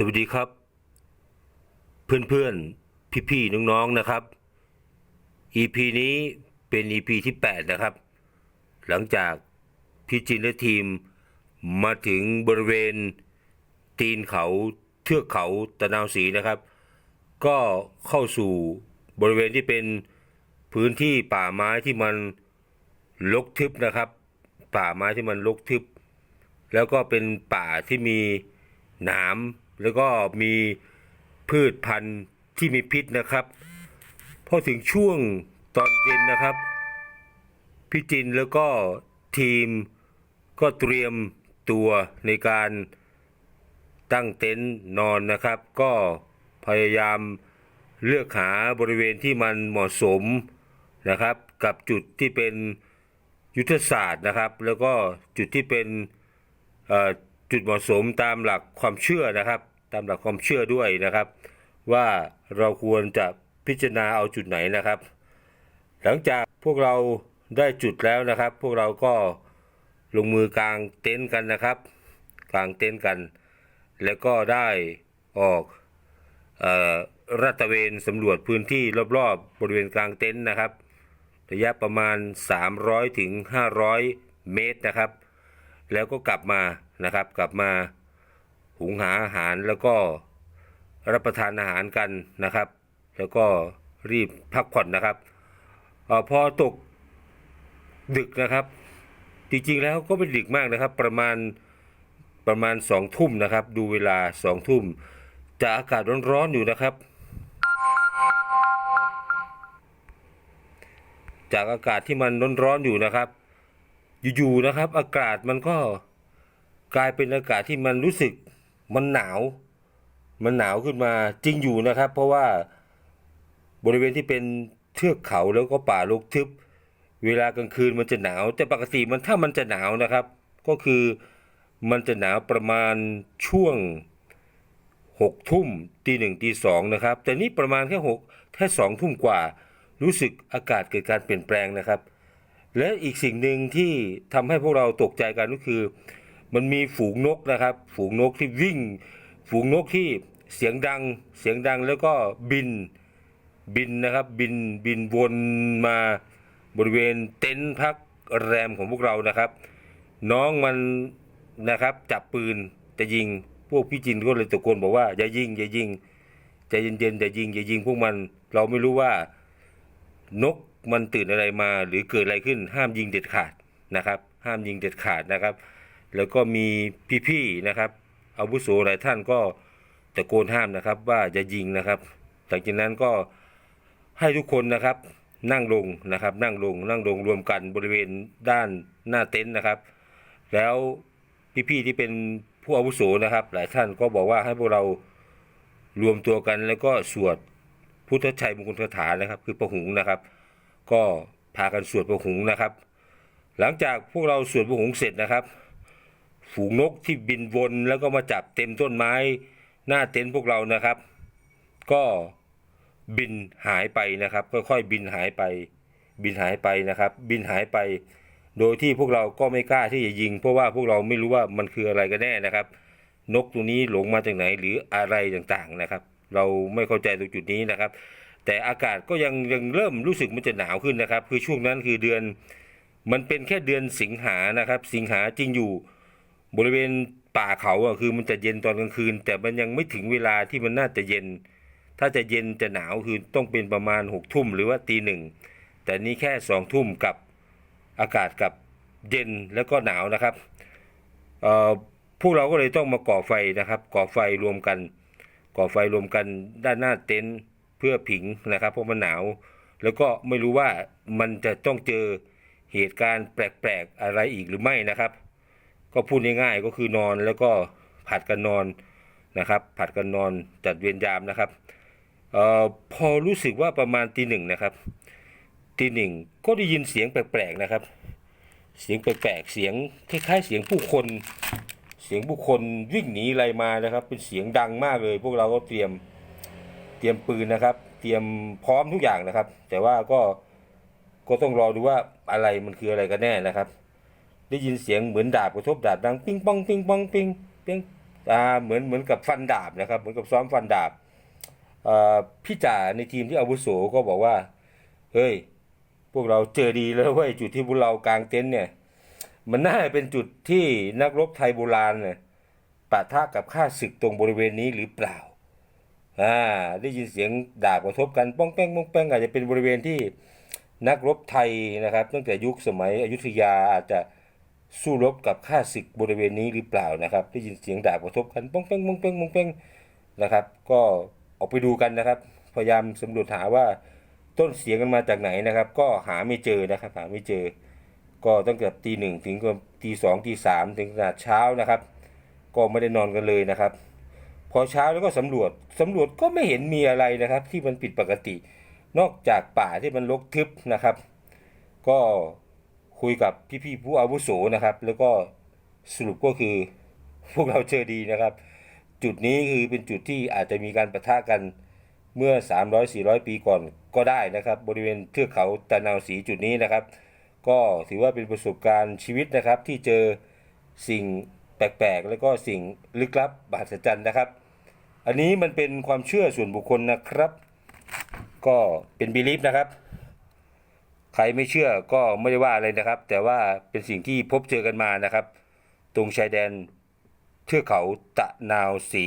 สวัสดีครับ เพื่อนๆ พี่ๆ น้องๆ นะครับ EP นี้เป็น EP ที่ 8 นะครับ หลังจากพี่จินและทีมมาถึงบริเวณตีนเขาเทือกเขาตะนาวศรีนะครับ ก็เข้าสู่บริเวณที่เป็นพื้นที่ป่าไม้ที่มันรกทึบนะครับ ป่าไม้ที่มันรกทึบ แล้วก็เป็นป่าที่มีหนาม แล้วก็มีพืชพันธุ์ที่มีพิษนะครับพอถึงช่วงตอนเย็นนะครับ พี่จินแล้วก็ทีมก็เตรียมตัวในการตั้งเต็นท์นอนนะครับ ก็พยายามเลือกหาบริเวณที่มันเหมาะสมนะครับ กับจุดที่เป็นยุทธศาสตร์นะครับ แล้วก็จุดที่เป็น จุดเหมาะสมตามหลักความเชื่อนะครับ ตามหลักความเชื่อด้วยนะครับ ว่าเราควรจะพิจารณาเอาจุดไหนนะครับ หลังจากพวกเราได้จุดแล้วนะครับ พวกเราก็ลงมือกางเต็นท์กันนะครับกางเต็นท์กัน แล้วก็ได้ออกออรัตเวนสำรวจพื้นที่รอบๆ บริเวณกลางเต็นท์นะครับ ระยะประมาณ 300ถึง500 เมตรนะครับ แล้วก็กลับมา นะครับ กลับมาหุงหาอาหารแล้วก็รับประทานอาหารกันนะครับ แล้วก็รีบพักผ่อนนะครับออพอตกดึกนะครับ จริงๆแล้วก็ไม่ดึกมากนะครับ ประมาณประมาณสองทุ่มนะครับ ดูเวลาสองทุ่มจะอากาศร้อนๆอยู่นะครับ จากอากาศที่มันร้อนๆอยู่นะครับ อยู่ๆนะครับ อากาศมันก็ กลายเป็นอากาศที่มันรู้สึกมันหนาว มันหนาวขึ้นมาจริงอยู่นะครับ เพราะว่าบริเวณที่เป็นเทือกเขาแล้วก็ป่ารกทึบ เวลากลางคืนมันจะหนาว แต่ปกติมันถ้ามันจะหนาวนะครับ ก็คือมันจะหนาวประมาณช่วงหกทุ่มตีหนึ่งตีสองนะครับ แต่นี่ประมาณแค่หกแค่สองทุ่มกว่า รู้สึกอากาศเกิดการเปลี่ยนแปลงนะครับ และอีกสิ่งหนึ่งที่ทำให้พวกเราตกใจกันก็คือ มันมีฝูงนกนะครับ ฝูงนกที่วิ่ง ฝูงนกที่เสียงดัง เสียงดังแล้วก็บิน บินนะครับ บิน บินวนมาบริเวณเต็นท์พักแรมของพวกเรานะครับ น้องมันนะครับ จับปืนจะยิง พวกพี่จินก็เลยตะโกนบอกว่าอย่ายิงอย่ายิงใจเย็นๆอย่ายิงอย่ายิงพวกมัน เราไม่รู้ว่านกมันตื่นอะไรมาหรือเกิดอะไรขึ้น ห้ามยิงเด็ดขาดนะครับ ห้ามยิงเด็ดขาดนะครับ แล้วก็มีพี่ๆนะครับอาวุโสหลายท่านก็ตะโกนห้ามนะครับว่าอย่ายิงนะครับหลังจากนั้นก็ให้ทุกคนนะครับนั่งลงนะครับ นั่งลงนั่งลงรวมกันบริเวณด้านหน้าเต็นท์นะครับ แล้วพี่ๆที่เป็นผู้อาวุโสนะครับ หลายท่านก็บอกว่าให้พวกเรารวมตัวกันแล้วก็สวดพุทธชัยมงคลคาถานะครับ คือประหุงนะครับ ก็พากันสวดประหุงนะครับ หลังจากพวกเราสวดประหุงเสร็จนะครับ ฝูงนกที่บินวนแล้วก็มาจับเต็มต้นไม้ หน้าเต็นท์พวกเรานะครับ ก็บินหายไปนะครับ ค่อยๆบินหายไป บินหายไปนะครับ บินหายไป โดยที่พวกเราก็ไม่กล้าที่จะยิง เพราะว่าพวกเราไม่รู้ว่ามันคืออะไรกันแน่นะครับ นกตัวนี้หลงมาจากไหนหรืออะไรต่างๆนะครับ เราไม่เข้าใจตรงจุดนี้นะครับ แต่อากาศก็ยังยังเริ่มรู้สึกมันจะหนาวขึ้นนะครับ คือช่วงนั้นคือเดือน มันเป็นแค่เดือนสิงหานะครับ สิงหาจริงอยู่ บริเวณป่าเขาอะคือมันจะเย็นตอนกลางคืน แต่มันยังไม่ถึงเวลาที่มันน่าจะเย็น ถ้าจะเย็นจะหนาวคือต้องเป็นประมาณหกทุ่มหรือว่าตีหนึ่งแต่นี่แค่สองทุ่มกับอากาศกับเย็นแล้วก็หนาวนะครับพวกเราก็เลยต้องมาก่อไฟนะครับ ก่อไฟรวมกัน ก่อไฟรวมกันด้านหน้าเต็นท์เพื่อผิงนะครับ เพราะมันหนาว แล้วก็ไม่รู้ว่ามันจะต้องเจอเหตุการณ์แปลกๆอะไรอีกหรือไม่นะครับ ก็พูดง่ายๆก็คือนอนแล้วก็ผัดกันนอนนะครับ ผัดกันนอนจัดเวรยามนะครับเอ่อพอรู้สึกว่าประมาณตีหนึ่งนะครับตีหนึ่งก็ได้ยินเสียงแปลกๆนะครับ เสียงแปลกๆเสียงคล้ายๆเสียงผู้คนเสียงผู้คนวิ่งหนีอะไรมานะครับ เป็นเสียงดังมากเลย พวกเราก็เตรียมเตรียมปืนนะครับ เตรียมพร้อมทุกอย่างนะครับ แต่ว่าก็ก็ต้องรอดูว่าอะไรมันคืออะไรกันแน่นะครับ ได้ยินเสียงเหมือนดาบกระทบดาบดังปิ้งปองปิ้งปองปิ้งปิ้งอ่าเหมือนเหมือนกับฟันดาบนะครับเหมือนกับซ้อมฟันดาบอ่อพี่จ่าในทีมที่อาวุโสก็บอกว่าเฮ้ยพวกเราเจอดีแล้วเว้ยจุดที่พวกเรากลางเต็นท์เนี่ย มันน่าจะเป็นจุดที่นักรบไทยโบราณเนี่ยปะทะกับข้าศึกตรงบริเวณนี้หรือเปล่าอ่าได้ยินเสียงดาบกระทบกันป้องแป้งป้องแป้งอาจจะเป็นบริเวณที่นักรบไทยนะครับ ตั้งแต่ยุคสมัยอยุธยาอาจจะ สู้รบกับข้าศึกบริเวณนี้หรือเปล่านะครับ ได้ยินเสียงดาบกระทบกันป้องแป้งป้องแป้งป้องแป้งนะครับ ก็ออกไปดูกันนะครับ พยายามสำรวจหาว่าต้นเสียงกันมาจากไหนนะครับ ก็หาไม่เจอนะครับ หาไม่เจอ ก็ตั้งแต่ตีหนึ่งถึงตีสองตีสามถึงขนาดเช้านะครับ ก็ไม่ได้นอนกันเลยนะครับ พอเช้าแล้วก็สำรวจสำรวจก็ไม่เห็นมีอะไรนะครับ ที่มันผิดปกติ นอกจากป่าที่มันรกทึบนะครับ ก็ คุยกับพี่ๆผู้อาวุโสนะครับ แล้วก็สรุปก็คือพวกเราเจอดีนะครับ จุดนี้คือเป็นจุดที่อาจจะมีการประทะกันเมื่อ 300-400 ปีก่อนก็ได้นะครับ บริเวณเทือกเขาตะนาวสีจุดนี้นะครับ ก็ถือว่าเป็นประสบการณ์ชีวิตนะครับที่เจอสิ่งแปลกๆ แล้วก็สิ่งลึกลับมหัศจรรย์นะครับ อันนี้มันเป็นความเชื่อส่วนบุคคลนะครับ ก็เป็นบีลีฟนะครับ ครไม่เชื่อก็ไม่ได้ว่าอะไรนะครับ แต่ว่าเป็นสิ่งที่พบเจอกันมานะครับ ตรงชายแดนเทือกเขาตะนาวสี